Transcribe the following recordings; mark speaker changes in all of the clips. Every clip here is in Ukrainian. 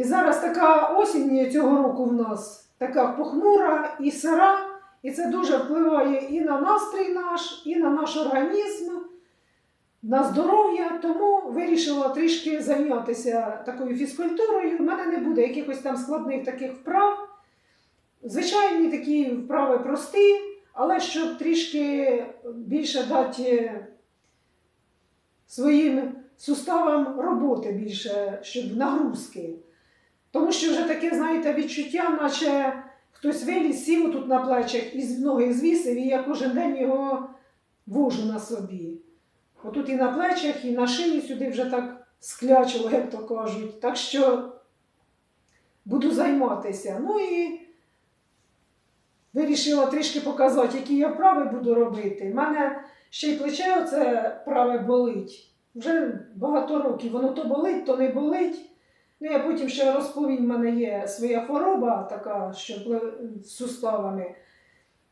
Speaker 1: І зараз така осінь цього року в нас така похмура і сира, і це дуже впливає і на настрій наш, і на наш організм, на здоров'я. Тому вирішила трішки зайнятися такою фізкультурою. У мене не буде якихось там складних таких вправ. Звичайні такі вправи прості, але щоб трішки більше дати своїм суставам роботи більше, щоб нагрузки. Тому що вже таке, знаєте, відчуття, наче хтось виліз, сів тут на плечах і ноги звісив, і я кожен день його вожу на собі. Отут і на плечах, і на шиї сюди вже так склячило, як то кажуть. Так що буду займатися. Ну і вирішила трішки показати, які я вправи буду робити. У мене ще й плече оце праве болить. Вже багато років воно то болить, то не болить. Ну, я потім ще розповім, в мене є своя хвороба така, що з суставами.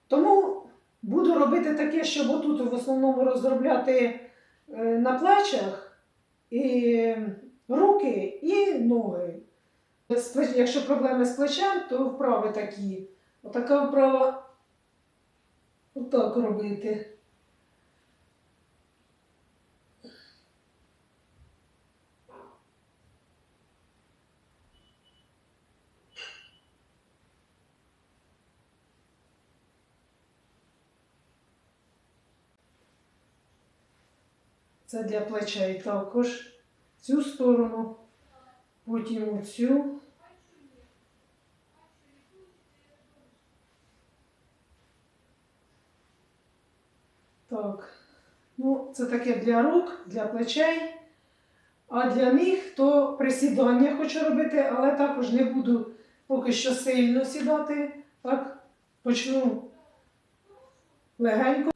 Speaker 1: Тому буду робити таке, щоб отут в основному розробляти е, на плечах і руки, і ноги. Якщо проблеми з плечем, то вправи такі. Отака вправа отак робити. Це для плечей також. Цю сторону, потім оцю. Так. Ну, це таке для рук, для плечей. А для ніг то присідання хочу робити, але також не буду поки що сильно сідати. Так, почну легенько.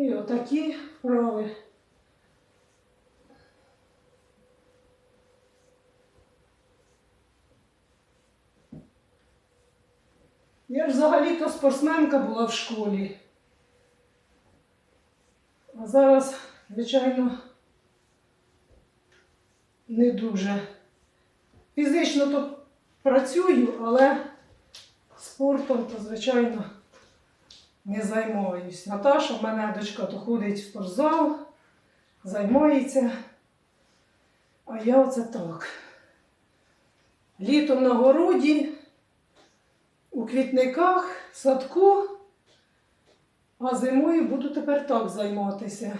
Speaker 1: І отакі вправи. Я ж взагалі-то спортсменка була в школі. А зараз, звичайно, не дуже. Фізично то працюю, але спортом то, звичайно, не займаюсь. Наташа, в мене дочка, то ходить в спортзал, займається. А я оце так. Літом на городі, у квітниках, садку, а зимою буду тепер так займатися.